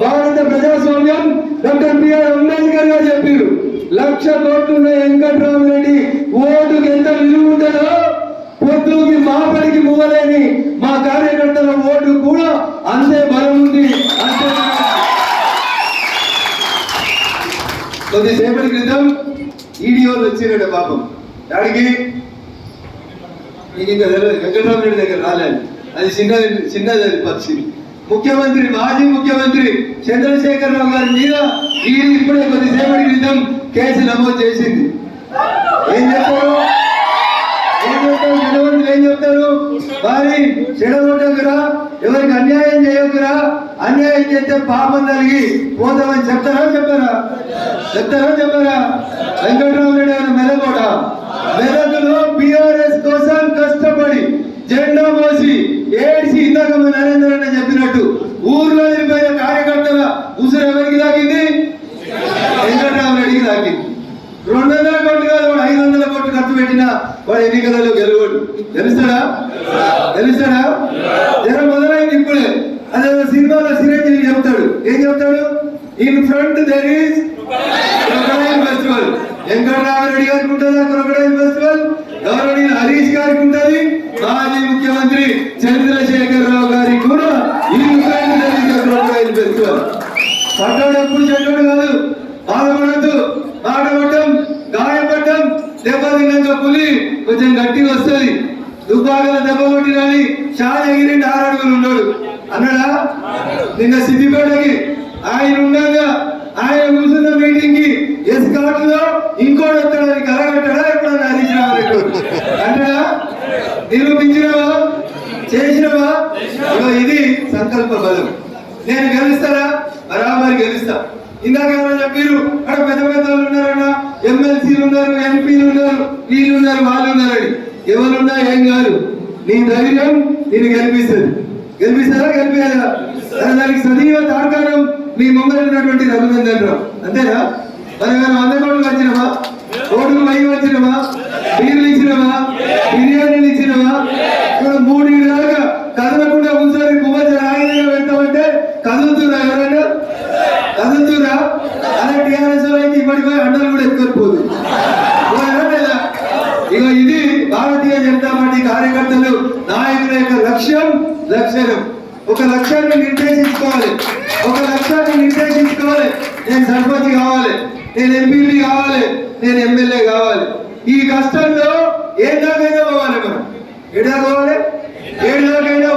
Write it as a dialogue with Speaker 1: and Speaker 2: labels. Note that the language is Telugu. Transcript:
Speaker 1: భారత ప్రజాస్వామ్యం డాక్టర్ బిఆర్ అంబేద్కర్ గారు చెప్పారు లక్ష కోట్లున్న వెంకట్రామరెడ్డి ఓటుకి ఎంత విలువ ఉంటుందో పొద్దుకి మాపడికి మూవలేని మా కార్యకర్తల ఓటు కూడా అంతే బలం ఉంది అంతే కొద్దిసేపటి క్రితం ఈడియోలు వచ్చిరట పాపం. దానికి నీకు ఇంకా తెలియదు వెంకట్రామరెడ్డి దగ్గర రాలేదు. అది చిన్న చిన్నది అది పక్షి ముఖ్యమంత్రి మాజీ ముఖ్యమంత్రి చంద్రశేఖరరావు గారి మీద ఈడీ ఇప్పుడే కొద్దిసేపటి క్రితం కేసు నమోదు చేసింది. ఏం చెప్తారు ఏం చెప్తారు జనవంతులు ఏం చెప్తారు వారి చెడగొట్టకురా? ఎవరికి అన్యాయం చేయకురా? అన్యాయం చేస్తే పాపం కలిగి పోతామని చెప్తారా చెప్పారా? చెప్తారా చెప్పారా? వెంకటరామరెడ్డి గారు ఏడ్చి ఇందాక నరేంద్ర అన్న చెప్పినట్టు ఊర్లో నిలిపోయిన కార్యకర్తల ఉసురు ఎవరికి తాకింది? వెంకటరామరెడ్డికి తాకింది. రెండు వందల కోట్లు కాదు వాడు ఐదు వందల కోట్లు ఖర్చు పెట్టిన వాడు ఎన్నికలలో గెలువడు. తెలుస్తాడా? తెలుస్తాడా? జనం మొదలైంది ఇప్పుడే అదే సినిమాలో సిరంజీవి చెప్తాడు. ఏం చెప్తాడు? In front there is crocodile festival Venkataramareddy గారికి ఉంటుందా క్రొకడైల్ ఫెస్టివల్ గౌరవనీయులు హరీష్ గారికి ఉంటుంది మాజీ ముఖ్యమంత్రి. క్రొకడైల్ పడ్డాడు ఎప్పుడు చెడ్డాడు కాదు. బాధపడద్దు బాధపడటం గాయపడటం దెబ్బ తిన్నాక పులి కొంచెం గట్టిగా వస్తుంది. దుబ్బాగల దెబ్బ కొట్టినని చాలా ఎగిరిండి ఆరు అడుగులు ఉన్నాడు. అన్నాడా? నిన్న సిద్దిపేటకి ఆయన ఉండగా ఆయన కూర్చున్న మీటింగ్కి ఎస్లో ఇంకోటి వస్తాడని కలగట్టాడా? ఎప్పుడన్నా హరీష్ రావు అంటాడా నిరూపించినవా? చేసినవా? ఇది సంకల్ప బలం. నేను గెలుస్తారా బరాబరి గెలుస్తా. ఇందాక ఏమన్నా చెప్పారు అక్కడ పెద్ద పెద్ద వాళ్ళు ఉన్నారన్న? ఎమ్మెల్సీలు ఉన్నారు ఎంపీలు ఉన్నారు వీళ్ళు ఉన్నారు వాళ్ళు ఉన్నారని ఎవరున్నా ఏం కాదు. నీ ధైర్యం నేను గెలిపిస్తుంది. గెలిపిస్తారా అరే దానికి సజీవ తార్కాణం మీ ముందర ఉన్నటువంటి రఘునందన్ రావు. అంతేనా? మరి మనం కోట్లు వచ్చినమా కోట్లు వై వచ్చినమా బీర్లు ఇచ్చినమా బిర్యానీలు ఇచ్చినమా కదులుతున్నా ఎవరైనా? కదులుతురా అలా టీఆర్ఎస్ అయితే ఇప్పటికీ అండలు కూడా ఎత్తుకొని ఇక ఇది భారతీయ జనతా పార్టీ కార్యకర్తలు నాయకుల యొక్క లక్ష్యం లక్ష్యం ఒక లక్ష్యాన్ని నిర్దేశించుకోవాలి. ఒక లక్ష్యాన్ని నిర్దేశించుకోవాలి. నేను సర్పంచ్ కావాలి నేను ఎంపీపీ కావాలి నేను ఎమ్మెల్యే కావాలి. ఈ కష్టంలో ఏ దాకైనా పోవాలి మనం. ఎడా పోవాలి? ఏడు దాకైనా